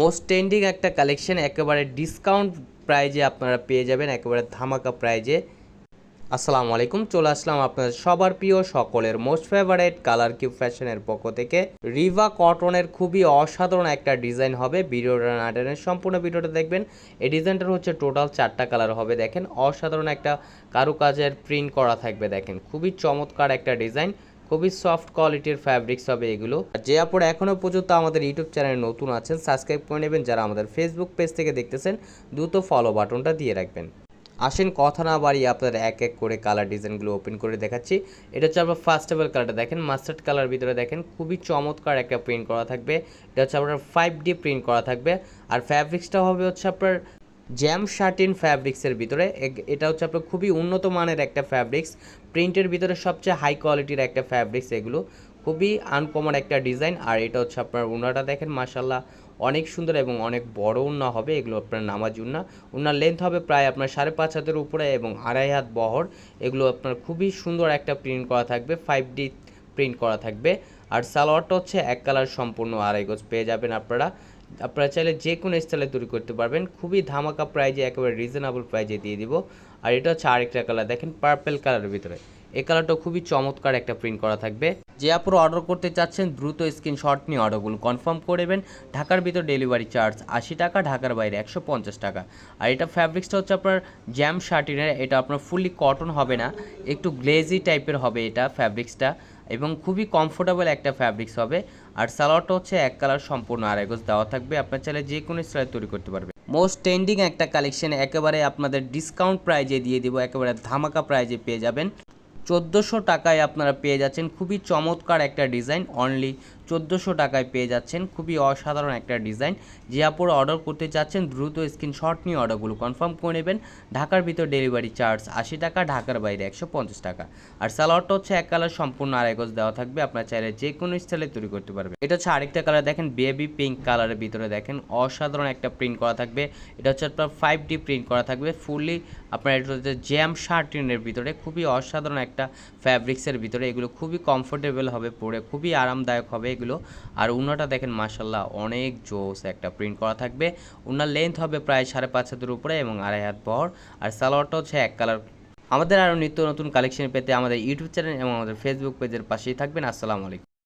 Most trending একটা collection একেবারে discount প্রাইজে আপনারা পেয়ে যাবেন, একেবারে ধামাকা প্রাইজে আসসালামু আলাইকুম, চলে আসলাম আপনাদের সবার প্রিয় সকলের মোস্ট ফেভারেট কালার কিউ ফ্যাশনের পক্ষ থেকে। রিভা কটনের খুবই অসাধারণ একটা ডিজাইন হবে, ভিডিওটা না টেনে সম্পূর্ণ ভিডিওটা দেখবেন। এই ডিজাইনটার হচ্ছে টোটাল চারটা কালার হবে, দেখেন। অসাধারণ একটা কারুকাজের প্রিন্ট করা থাকবে, দেখেন। খুবই চমৎকার একটা ডিজাইন খুবই সফট কোয়ালিটির ফ্যাব্রিক্স হবে এগুলো। আর যে আপনারা এখনও পর্যন্ত আমাদের ইউটিউব চ্যানেলে নতুন আছেন সাবস্ক্রাইব করে নেবেন। যারা আমাদের ফেসবুক পেজ থেকে দেখতেছেন, দ্রুত ফলো বাটনটা দিয়ে রাখবেন। আসেন, কথা না বাড়িয়ে আপনাদের এক এক করে কালার ডিজাইনগুলো ওপেন করে দেখাচ্ছি। এটা হচ্ছে আপনার ফার্স্ট অফ কালারটা দেখেন মাস্টার্ড কালার ভিতরে দেখেন, খুবই চমৎকার একটা প্রিন্ট করা থাকবে। এটা হচ্ছে আপনার ফাইভ ডি প্রিন্ট করা থাকবে। আর ফ্যাব্রিক্সটা হবে হচ্ছে আপনার জ্যাম শার্টিন ফ্যাব্রিক্সের ভিতরে। এটা হচ্ছে আপনার খুবই উন্নত মানের একটা ফ্যাব্রিক্স। প্রিন্টের ভিতরে সবচেয়ে হাই কোয়ালিটির একটা ফ্যাব্রিক্স এগুলো। খুবই আনকমন একটা ডিজাইন আর এটা হচ্ছে আপনার উনাটা দেখেন মাসাল্লাহ অনেক সুন্দর এবং অনেক বড় উন্না হবে। এগুলো আপনার নামাজ উন্না। উন্নার লেন্থ হবে প্রায় আপনার সাড়ে পাঁচ হাতের উপরে এবং আড়াই হাত বহর। এগুলো আপনার খুবই সুন্দর একটা প্রিন্ট করা থাকবে ফাইভ ডি প্রিন্ট করা থাকবে। আর সালোয়ারটা হচ্ছে এক কালার সম্পূর্ণ আড়াই গজ পেয়ে যাবেন আপনারা। আপনারা চাইলে যে কোনো স্টাইলে তৈরি করতে পারবেন। খুবই ধামাকা প্রাইজে, একেবারে রিজনেবল প্রাইজে দিয়ে দিব। আর এটা হচ্ছে আরেকটা কালার দেখেন পার্পেল কালারের ভিতরে। এই কালারটা খুবই চমৎকার একটা প্রিন্ট করা থাকবে। যে আপনারা অর্ডার করতে চাচ্ছেন, দ্রুত স্ক্রিনশট নিয়ে অর্ডারগুলো কনফার্ম করবেন ঢাকার ভিতর ডেলিভারি চার্জ আশি টাকা, ঢাকার বাইরে একশো পঞ্চাশ টাকা। আর এটা ফ্যাব্রিক্সটা হচ্ছে আপনার জ্যাম শার্টিনের এটা আপনার ফুললি কটন হবে না। একটু গ্লেজি টাইপের হবে এটা ফ্যাব্রিক্সটা এবং খুবই কমফোর্টেবল একটা ফ্যাব্রিক্স হবে। আর সালোয়ারটা হচ্ছে এক কালার সম্পূর্ণ, আর গজ দেওয়া থাকবে। আপনার চাইলে যে কোনো স্টাইল তৈরি করতে পারবে মোস্ট ট্রেন্ডিং একটা কালেকশন একেবারে আপনাদের ডিসকাউন্ট প্রাইজে দিয়ে দিব, একেবারে ধামাকা প্রাইজে পেয়ে যাবেন। চোদ্দোশো টাকায় আপনারা পেয়ে যাচ্ছেন খুবই চমৎকার একটা ডিজাইন অনলি চোদ্দোশো টাকায় পেয়ে যাচ্ছেন, খুবই অসাধারণ একটা ডিজাইন। যে আপুরা অর্ডার করতে চাচ্ছেন, দ্রুত স্ক্রিনশট নিয়ে অর্ডারগুলো কনফার্ম করে নেবেন। ঢাকার ভিতর ডেলিভারি চার্জ আশি টাকা, ঢাকার বাইরে একশো পঞ্চাশ টাকা। আর সালোয়ারটা হচ্ছে এক কালার সম্পূর্ণ আড়াই গজ দেওয়া থাকবে, আপনার চাইলে যে কোনো স্টাইলে তৈরি করতে পারবেন। এটা হচ্ছে আরেকটা কালার দেখেন বেবি পিঙ্ক কালারের ভিতরে দেখেন, অসাধারণ একটা প্রিন্ট করা থাকবে। এটা হচ্ছে আপনার ফাইভ ডি প্রিন্ট করা থাকবে ফুললি আপনার এটা হচ্ছে জ্যাম শার্টিনের ভিতরে, খুবই অসাধারণ একটা ফ্যাব্রিক্সের ভিতরে, এগুলো খুবই কমফোর্টেবল হবে পরে, খুবই আরামদায়ক হবে এগুলো। আর উনাটা দেখেন মাসাল্লাহ অনেক জোস একটা প্রিন্ট করা থাকবে। উনার লেন্থ হবে প্রায় সাড়ে পাঁচ হাতের উপরে এবং আড়াই হাত বহর আর সালোয়ারটা হচ্ছে এক কালার আমাদের আরও নিত্য নতুন কালেকশন পেতে আমাদের ইউটিউব চ্যানেল এবং আমাদের ফেসবুক পেজের পাশেই থাকবেন। আসসালামু আলাইকুম।